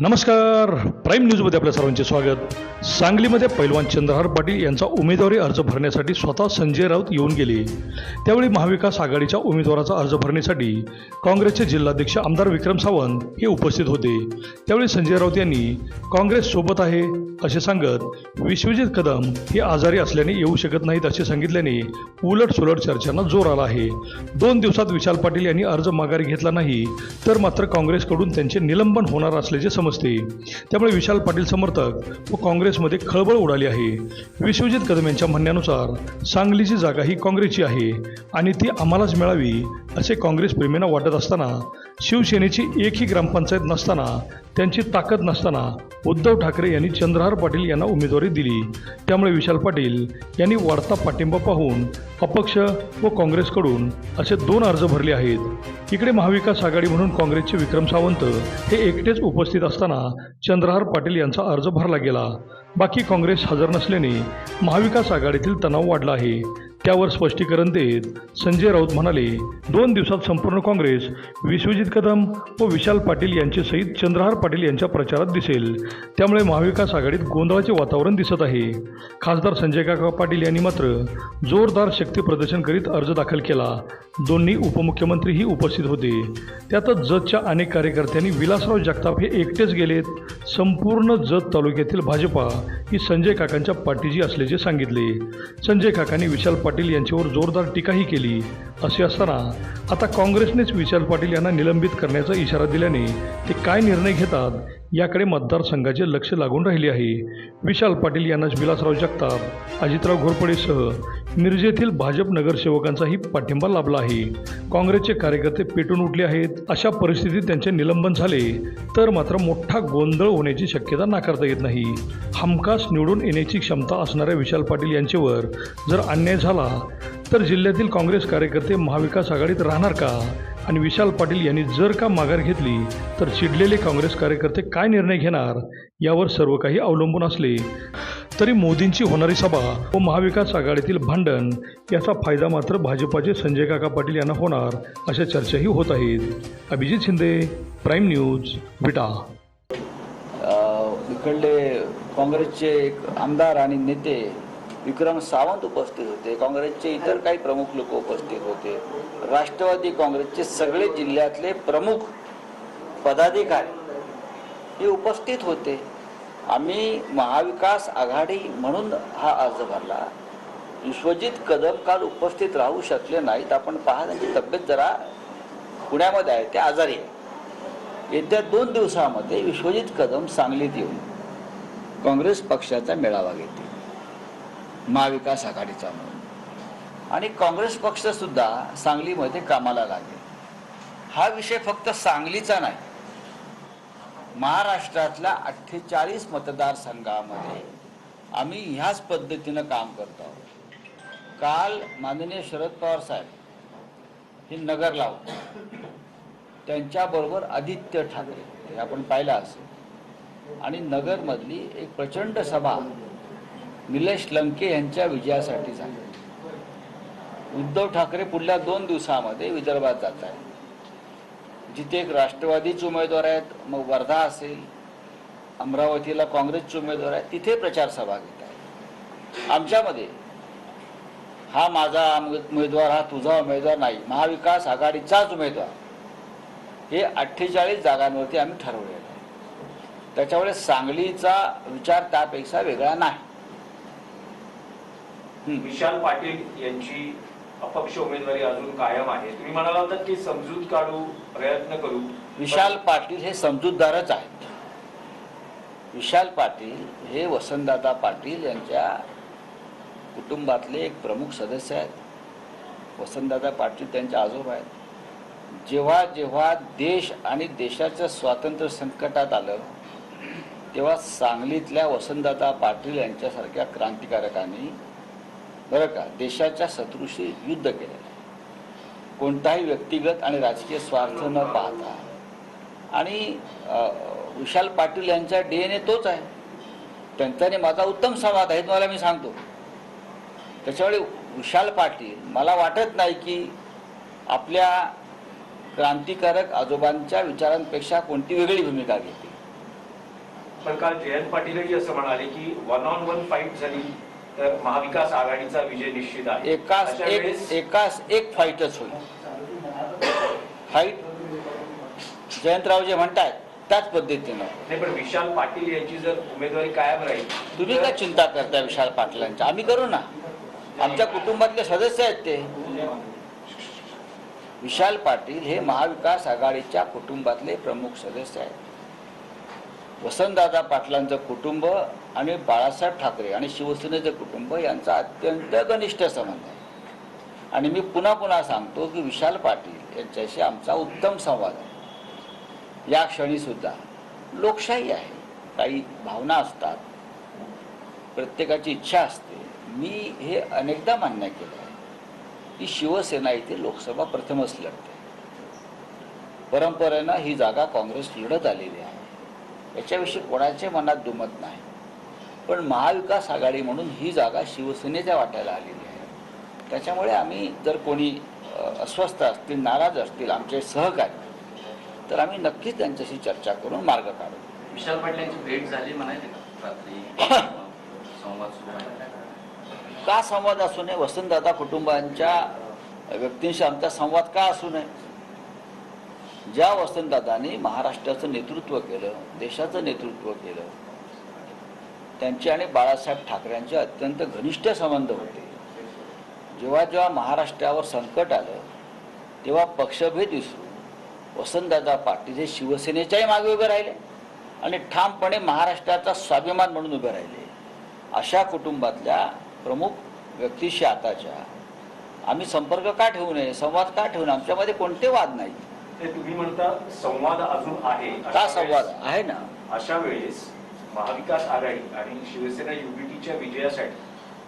नमस्कार. प्राईम न्यूजमध्ये आपल्या सर्वांचे स्वागत. सांगलीमध्ये पैलवान चंद्रहार पाटील यांचा उमेदवारी अर्ज भरण्यासाठी स्वतः संजय राऊत येऊन गेले. त्यावेळी महाविकास आघाडीच्या उमेदवाराचा अर्ज भरण्यासाठी काँग्रेसचे जिल्हाध्यक्ष आमदार विक्रम सावंत हे उपस्थित होते. त्यावेळी संजय राऊत यांनी काँग्रेस सोबत आहे असे सांगत विश्वजित कदम हे आजारी असल्याने येऊ शकत नाहीत असे सांगितल्याने उलट सुलट चर्चांना जोर आला आहे. दोन दिवसात विशाल पाटील यांनी अर्ज माघारी घेतला नाही तर मात्र काँग्रेसकडून त्यांचे निलंबन होणार असल्याचे समजते त्यामुळे विशाल पाटील समर्थक व काँग्रेसमध्ये खळबळ उडाली आहे. विश्वजित कदम यांच्या म्हणण्यानुसार सांगलीची जागा ही काँग्रेसची आहे आणि ती आम्हालाच मिळावी असे काँग्रेसप्रेमींना वाटत असताना शिवसेनेची एकही ग्रामपंचायत नसताना त्यांची ताकद नसताना उद्धव ठाकरे यांनी चंद्रहार पाटील यांना उमेदवारी दिली. त्यामुळे विशाल पाटील यांनी वाढता पाठिंबा पाहून अपक्ष व काँग्रेसकडून असे दोन अर्ज भरले आहेत. इकडे महाविकास आघाडी म्हणून काँग्रेसचे विक्रम सावंत हे एकटेच उपस्थित असताना चंद्रहार पाटील यांचा अर्ज भरला गेला. बाकी काँग्रेस हजर नसल्याने महाविकास आघाडीतील तणाव वाढला आहे. त्यावर स्पष्टीकरण देत संजय राऊत म्हणाले दोन दिवसात संपूर्ण काँग्रेस विश्वजित कदम व विशाल पाटील यांचे सहित चंद्रहार पाटील यांच्या प्रचारात दिसेल. त्यामुळे महाविकास आघाडीत गोंधळाचे वातावरण दिसत आहे. खासदार संजय काका पाटील यांनी मात्र जोरदार शक्ती प्रदर्शन करीत अर्ज दाखल केला. दोन्ही उपमुख्यमंत्रीही उपस्थित होते. त्यातच जतच्या अनेक कार्यकर्त्यांनी विलासराव जगताप हे एकटेच गेलेत. संपूर्ण जत तालुक्यातील भाजपा ही संजय काकांच्या पाठीची असल्याचे सांगितले. संजय काकांनी विशाल पाटील पाटील यांच्यावर जोरदार टीकाही केली. असे असताना आता काँग्रेसनेच विशाल पाटील यांना निलंबित करण्याचा इशारा दिल्याने ते काय निर्णय घेतात याकडे मतदारसंघाचे लक्ष लागून राहिले आहे. विशाल पाटील यांनाच विलासराव जगताप अजितराव घोरपडेसह मिरजेतील भाजप नगरसेवकांचाही पाठिंबा लाभला आहे. काँग्रेसचे कार्यकर्ते पेटून उठले आहेत. अशा परिस्थितीत त्यांचे निलंबन झाले तर मात्र मोठा गोंधळ होण्याची शक्यता नाकारता येत नाही. हमखास निवडून येण्याची क्षमता असणाऱ्या विशाल पाटील यांच्यावर जर अन्याय झाला तर जिल्ह्यातील काँग्रेस कार्यकर्ते महाविकास आघाडीत राहणार का? आणि विशाल पाटील यांनी जर का माघार घेतली तर चिडलेले काँग्रेस कार्यकर्ते काय निर्णय घेणार? यावर सर्व काही अवलंबून असले. तरी मोदींची होणारी सभा व महाविकास आघाडीतील भांडण याचा फायदा मात्र भाजपाचे संजय काका पाटील यांना होणार अशा चर्चाही होत आहेत. Abhijit Shinde prime news Vita. इकडले काँग्रेसचे एक आमदार आणि नेते विक्रम सावंत उपस्थित होते. काँग्रेसचे इतर काही प्रमुख लोक उपस्थित होते. राष्ट्रवादी काँग्रेसचे सगळे जिल्ह्यातले प्रमुख पदाधिकारी हे उपस्थित होते. आम्ही महाविकास आघाडी म्हणून हा अर्ज भरला. विश्वजित कदम काल उपस्थित राहू शकले नाहीत. आपण पहा त्यांची तब्येत जरा पुण्यामध्ये आहे. ते आजारी आहे. येत्या दोन दिवसामध्ये विश्वजित कदम सांगलीत येऊन काँग्रेस पक्षाचा मेळावा घेतील. महाविकास आघाडीचा म्हणून. आणि काँग्रेस पक्षसुद्धा सांगलीमध्ये कामाला लागेल. हा विषय फक्त सांगलीचा नाही. महाराष्ट्रातल्या अठ्ठेचाळीस मतदारसंघामध्ये आम्ही ह्याच पद्धतीनं काम करतो आहोत. काल माननीय शरद पवार साहेब हे नगरला होते त्यांच्याबरोबर आदित्य ठाकरे हे आपण पाहिलं असेल. आणि नगरमधली एक प्रचंड सभा निलेश लंके यांच्या विजयासाठी झाली. उद्धव ठाकरे पुढल्या दोन दिवसामध्ये विदर्भात जात आहेत. जिथे एक राष्ट्रवादीचे उमेदवार आहेत मग वर्धा असेल अमरावतीला काँग्रेसचे उमेदवार आहेत तिथे प्रचार सभा घेत आहेत. आमच्यामध्ये हा माझा उमेदवार हा तुझा उमेदवार नाही महाविकास आघाडीचाच उमेदवार. हे अठ्ठेचाळीस जागांवरती आम्ही ठरवलेलं आहे. त्याच्यामुळे सांगलीचा विचार त्यापेक्षा वेगळा नाही. विशाल पाटील यांची अपक्ष उमेदवारी अजून कायम आहे. तुम्ही म्हणाला होता की समजूत काढू प्रयत्न करू विशाल पाटील हे समजूतदारच आहेत. विशाल पाटील हे वसंतदादा पाटील यांच्या कुटुंबातले एक प्रमुख सदस्य आहेत. वसंतदादा पाटील त्यांचे आजोबा आहेत. जेव्हा जेव्हा देश आणि देशाचं स्वातंत्र्य संकटात आलं तेव्हा सांगलीतल्या वसंतदादा पाटील यांच्यासारख्या क्रांतिकारकांनी बरं का? देशाच्या शत्रूशी युद्ध केलेलं आहे. कोणताही व्यक्तिगत आणि राजकीय स्वार्थ न पाहता. आणि विशाल पाटील यांचा डी एन ए तोच आहे. त्यांच्याने माझा उत्तम संवाद आहे तुम्हाला मी सांगतो. त्याच्यामुळे विशाल पाटील मला वाटत नाही की आपल्या क्रांतिकारक आजोबांच्या विचारांपेक्षा कोणती वेगळी भूमिका घेते पण काल जयंत पाटीलही असं म्हणाले की वन ऑन वन फाईट झाली. तर महाविकास आघाडीचा विजय निश्चित आहे. एकाच अशा एक एकाच एक फाईटच होईल. फाईट जयंतराव जे म्हणतायत त्याच पद्धतीनं. नाही पण विशाल पाटील यांची जर उमेदवारी कायम राहील तुम्ही काय चिंता करता विशाल पाटलांच्या आम्ही करू ना. आमच्या कुटुंबातले सदस्य आहेत ते. विशाल पाटील हे महाविकास आघाडीच्या कुटुंबातले प्रमुख सदस्य आहेत. वसंतदादा पाटलांचं कुटुंब आणि बाळासाहेब ठाकरे आणि शिवसेनेचं कुटुंब यांचा अत्यंत घनिष्ठ संबंध आहे. आणि मी पुन्हा पुन्हा सांगतो की विशाल पाटील यांच्याशी आमचा उत्तम संवाद आहे. या क्षणीसुद्धा लोकशाही आहे. काही भावना असतात. प्रत्येकाची इच्छा असते. मी हे अनेकदा मान्य केलं आहे की शिवसेना इथे लोकसभा प्रथमच लढते. परंपरेनं ही जागा काँग्रेस लढत आलेली आहे. याच्याविषयी कोणाच्या मनात दुमत नाही. पण महाविकास आघाडी म्हणून ही जागा शिवसेनेच्या वाट्याला आलेली आहे. त्याच्यामुळे आम्ही जर कोणी अस्वस्थ असतील नाराज असतील आमचे सहकारी तर आम्ही नक्कीच त्यांच्याशी चर्चा करून मार्ग काढू. विशाल पाटील यांची भेट झाली म्हणायचे का संवाद असू नये? वसंतदादा कुटुंबांच्या व्यक्तींशी आमचा संवाद का असू नये? ज्या वसंतदादांनी महाराष्ट्राचं नेतृत्व केलं देशाचं नेतृत्व केलं त्यांचे आणि बाळासाहेब ठाकरेंचे अत्यंत घनिष्ठ संबंध होते. जेव्हा जेव्हा महाराष्ट्रावर संकट आलं तेव्हा पक्षभेद विसरून वसंतदादा पाटील हे शिवसेनेच्याही मागे उभे राहिले आणि ठामपणे महाराष्ट्राचा स्वाभिमान म्हणून उभे राहिले. अशा कुटुंबातल्या प्रमुख व्यक्तीशी आताच्या आम्ही संपर्क का ठेवू नये संवाद का ठेवू नये आमच्यामध्ये कोणते वाद नाही ते तुम्ही म्हणता संवाद अजून आहे का संवाद? आहे ना. अशा वेळेस महाविकास आघाडी आणि शिवसेना युबीटीच्या विजयासाठी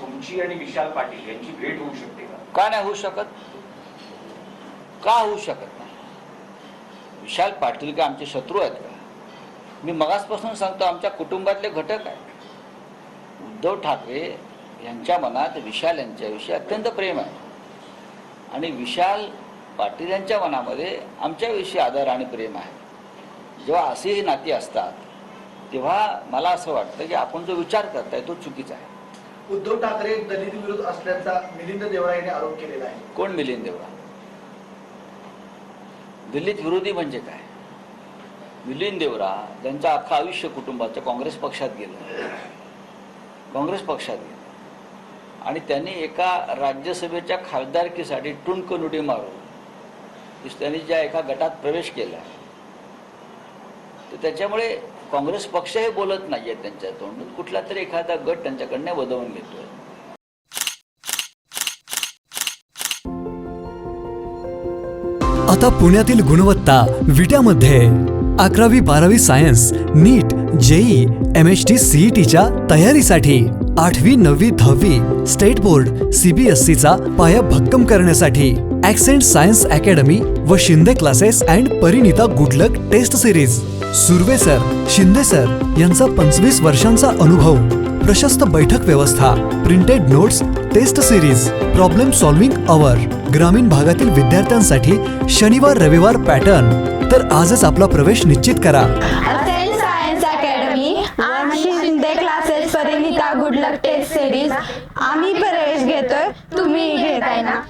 तुमची आणि विशाल पाटील यांची भेट होऊ शकते का? का नाही होऊ शकत? का होऊ शकत नाही? विशाल पाटील का आमचे शत्रू आहेत का? मी मगासपासून सांगतो आमच्या कुटुंबातले घटक आहेत. उद्धव ठाकरे यांच्या मनात विशाल यांच्याविषयी अत्यंत प्रेम आहे. आणि विशाल पाटील यांच्या मनामध्ये आमच्याविषयी आदर आणि प्रेम आहे. जेव्हा असेही नाती असतात तेव्हा मला असं वाटतं की आपण जो विचार करताय तो चुकीचा आहे. उद्धव ठाकरे दलित विरोध असल्याचा मिलिंद देवरा यांनी आरोप केलेला आहे. कोण मिलिंद देवरा? दिल्लीत विरोधी म्हणजे काय? मिलिंद देवरा त्यांचं अख्खं आयुष्य कुटुंबाचं काँग्रेस पक्षात गेलं. काँग्रेस पक्षात गेलं. आणि त्यांनी एका राज्यसभेच्या खासदारकीसाठी टुणक नुडी मारून त्यांनी ज्या एका गटात प्रवेश केला तर त्याच्यामुळे काँग्रेस पक्ष हे बोलत नाहीये त्यांच्या तोंडून. कुठला तरी एखादा गट त्यांच्याकडनं वदवून घेतोय. आता पुण्यातील गुणवत्ता विट्यामध्ये अकरावी बारावी science NEET JEE M H T सीईटीच्या तयारीसाठी आठवी नववी दहावी स्टेट बोर्ड सीबीएसईचा पाया भक्कम करण्यासाठी ऍक्सेंट सायन्स अकॅडमी व Shinde classes and Parinita good luck test series Surve sir Shinde sir यांचा पंचवीस वर्षांचा अनुभव. प्रशस्त बैठक व्यवस्था printed notes test series problem solving hour ग्रामीण भागातील विद्यार्थ्यांसाठी शनिवार रविवार पॅटर्न तर आजच आपला प्रवेश निश्चित करा. गुडलक टेस्ट सिरीज आम्ही प्रवेश घेतोय तुम्ही घेताय ना?